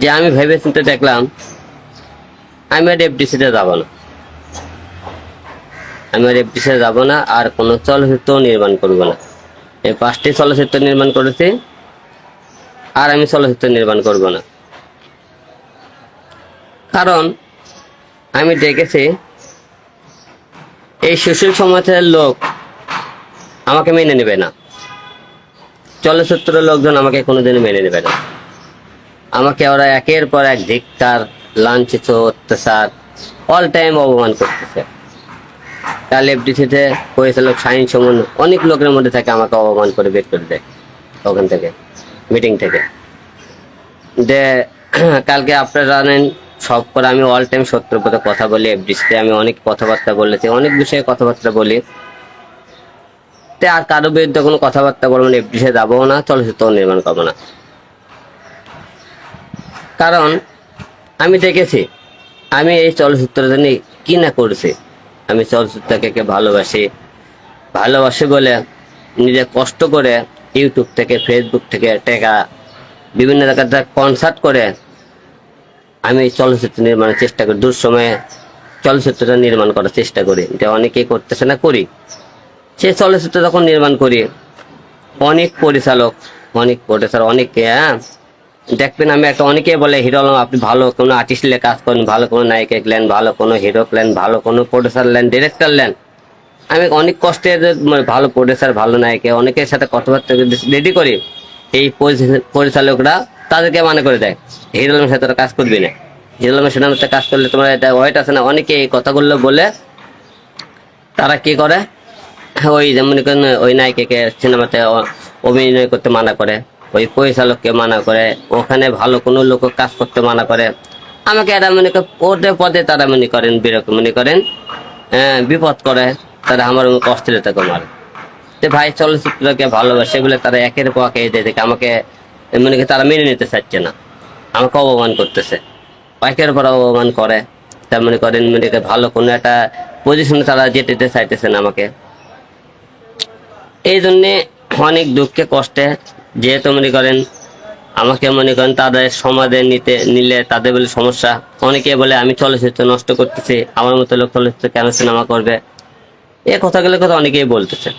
যে আমি ভেবে চিন্তে দেখলাম, আমি আর এফডিসিতে যাব না। আমি আর এফডিসিতে যাব না, আর কোনো চলচ্চিত্র নির্মাণ করব না। এই পাঁচটি চলচ্চিত্র নির্মাণ করেছি, আর আমি চলচ্চিত্র নির্মাণ করব না। কারণ, আমি দেখেছি, এই সুশীল সমাজের লোক আমাকে মেনে নেবে না। চলচ্চিত্রের লোকজন আমাকে কোনোদিন মেনে নেবে না। আমাকে ওরা একের পর এক ধিক্কার, লাঞ্ছিত, অত্যাচার অল টাইম অপমান করতেছে। কাল এফডিসিতে পরিচালক শাহিন সুমন। অনেক লোকের মধ্যে থাকে আমাকে অপমান করে বের করে দেয় ওখান থেকে মিটিং থেকে। যে কালকে আপনারা জানেন, সব করে আমি অল টাইম সত্যের পথে কথা বলি এফডিসিতে আমি অনেক কথাবার্তা বলেছি, অনেক বিষয়ে কথাবার্তা বলি। তে আর কারও বিরুদ্ধে কোনো কথাবার্তা বলব না এফডিসে যাব না, চলচ্চিত্র নির্মাণ করব না। কারণ আমি দেখেছি, আমি এই চলচ্চিত্রটা নিয়ে কি না করছি। আমি চলচ্চিত্রকে ভালোবাসি ভালোবাসি বলে নিজে কষ্ট করে ইউটিউব থেকে ফেসবুক থেকে টেকা, বিভিন্ন জায়গায় কনসার্ট করে, আমি চলচ্চিত্র নির্মাণের চেষ্টা করি। দূর সময়ে চলচ্চিত্রটা নির্মাণ করার চেষ্টা করি। এটা অনেকেই করতেছে না, করি। সেই চলচ্চিত্র যখন নির্মাণ করি, অনেক পরিচালক অনেক পরিচালক অনেকে হ্যাঁ দেখবেন আমি একটা অনেকে বলে, হিরো, আপনি ভালো কোনো আর্টিস্ট নিয়ে কাজ করেন, ভালো কোনো নায়িকা নেন ভালো কোনো হিরো নেন ভালো কোনো প্রডিউসার লেন ডিরেক্টর নেন আমি অনেক কষ্টে মানে ভালো প্রডিউসার ভালো নায়িকা, অনেকের সাথে কথাবার্তা রেডি করি, এই পরিচালকরা তাদেরকে মানে করে দেয়, হিরো আলমের সাথে কাজ করবি না। হিরো আলমের সাথে কাজ করলে তোমার এটা ওয়েট আছে না? অনেকে এই কথাগুলো বলে, তারা কি করে? ওই যেমন ওই নায়িকাকে সিনেমাতে অভিনয় করতে মানা করে। ওই পরিচালককে মানা করে ওখানে ভালো কোনো লোক কাজ করতে মানা করে। আমাকে এরা মনে করে পদে পদে তারা মনে করেন বিরক্ত মনে করেন আহ, বিপদ করে তারা আমার অস্থিরতা কমার তো ভাই চলচ্চিত্রকে ভালোবাসে বলে তারা একের পর এক দেখে আমাকে মনে করে তারা মেনে নিতে চাচ্ছে না। আমাকে অপমান করতেছে। একের পর অপমান করে। তার মনে করেন মনে করে ভালো কোনো একটা পজিশনে তারা যেতে দিতে চাইতেছে না আমাকে। এই জন্যে অনেক দুঃখে কষ্টে যেহেতু মনে করেন, আমাকে মনে করেন তাদের সমাজে নিতে, নিলে তাদের বলে সমস্যা। অনেকে বলে, আমি চলচ্চিত্র নষ্ট করতেছি, আমার মতো লোক চলচ্চিত্র কেন সিনেমা করবে? এ কথাগুলো কথা অনেকেই বলতেছে।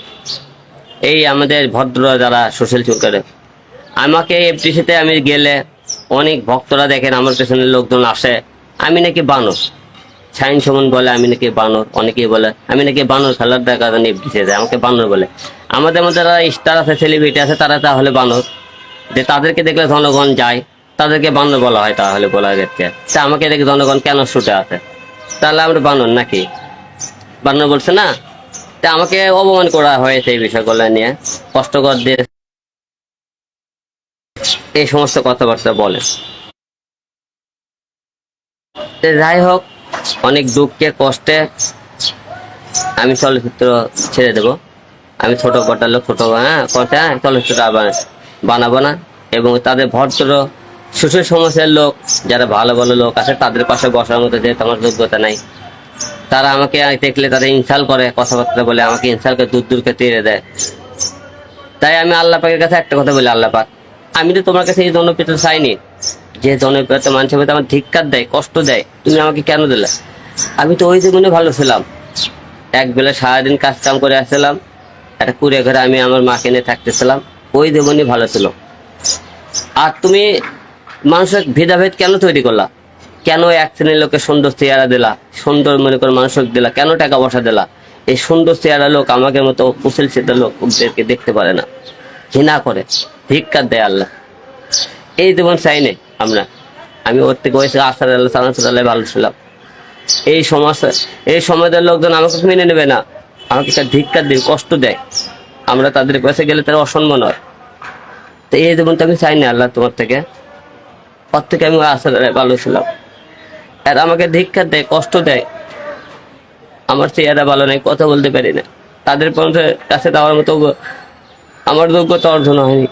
এই আমাদের ভদ্র যারা সোশ্যাল চুকারে আমাকে এফটিসিতে আমি গেলে অনেক ভক্তরা দেখেন, আমার পেছনে লোকজন আসে। আমি নাকি বানর। সাইন সুমন বলে, আমি নাকি বানর। অনেকেই বলে, আমি নাকি বানর খেলার দেখা জানি এফটিসি আমাকে বানর বলে। আমাদের মধ্যে যারা স্টার আছে সেলিব্রিটি আছে, তারা তাহলে বানর। যে তাদেরকে দেখলে জনগণ যায়, তাদেরকে বানর বলা হয় তাহলে বলা গেছে তা আমাকে দেখে জনগণ কেন ছুটে আছে তাহলে আমরা বানর নাকি? বানর বলছে না। তা আমাকে অপমান করা হয়েছে এই বিষয়গুলো নিয়ে। কষ্টকর দিয়ে এই সমস্ত কথাবার্তা বলে। যাই হোক, অনেক দুঃখে, কষ্টে আমি চলচ্চিত্র ছেড়ে দেব। আমি ছোট কটা লোক, ছোট হ্যাঁ চলচ্চিত্র আবার বানাবো না। এবং তাদের ভদ্র, সুশীল সমাজের লোক, যারা ভালো ভালো লোক আছে, তাদের পাশে বসার মতো যেহেতু আমার যোগ্যতা নাই। তারা আমাকে দেখলে তারা ইনসাল করে কথাবার্তা বলে, আমাকে ইনসাল করে দূর, দূরকে তেড়ে দেয়। তাই আমি আল্লাহ পাকের কাছে একটা কথা বলি, আল্লাহ পাক, আমি তো তোমার কাছে এই জনপ্রিয়তা চাইনি। যে জনপ্রিয়তা মানুষের প্রতি আমার ধিক্কার দেয়, কষ্ট দেয়, তুমি আমাকে কেন দিলে? আমি তো ওই জীবনে ভালো ছিলাম। এক বেলা সারাদিন কাজ কাম করে আসছিলাম একটা কুড়ে ঘরে আমি আমার মাকে নিয়ে থাকতেছিলাম। ওই জীবনই ভালো ছিল। আর তুমি মানুষের ভেদাভেদ কেন তৈরি করলা? কেন এক শ্রেণির লোকে সুন্দর চেহারা দিলা? সুন্দর মনে করে মানুষক দিলা? কেন টাকা পয়সা দিলা? এই সুন্দর চেহারা লোক আমাকে মতো কুশল চেতা লোকদেরকে দেখতে পারে না। ঘৃণা করে, ধিক্কার দেয় আল্লাহ। এই জীবন চাই নাই আমরা। আমি ওর থেকে ওই আসার আল্লাহ সালাম ভালো ছিলাম। এই সমস্যা এই সমাজের লোকজন আমাকে মেনে নেবে না। আমাকে একটা ধিক্কার দেয়, কষ্ট দেয়। আমরা তাদের কাছে গেলে তারা অসম্মান হয়। তো এই যেমন তো আমি চাই না আল্লাহ তোমার থেকে। ওর থেকে আমি আসার ভালো ছিলাম। আর আমাকে ধিক্কার দেয়, কষ্ট দেয়। আমার চেহারা ভালো নেই, কথা বলতে পারি না। তাদের পর্যন্ত কাছে দেওয়ার মতো আমার যোগ্যতা অর্জন হয়নি।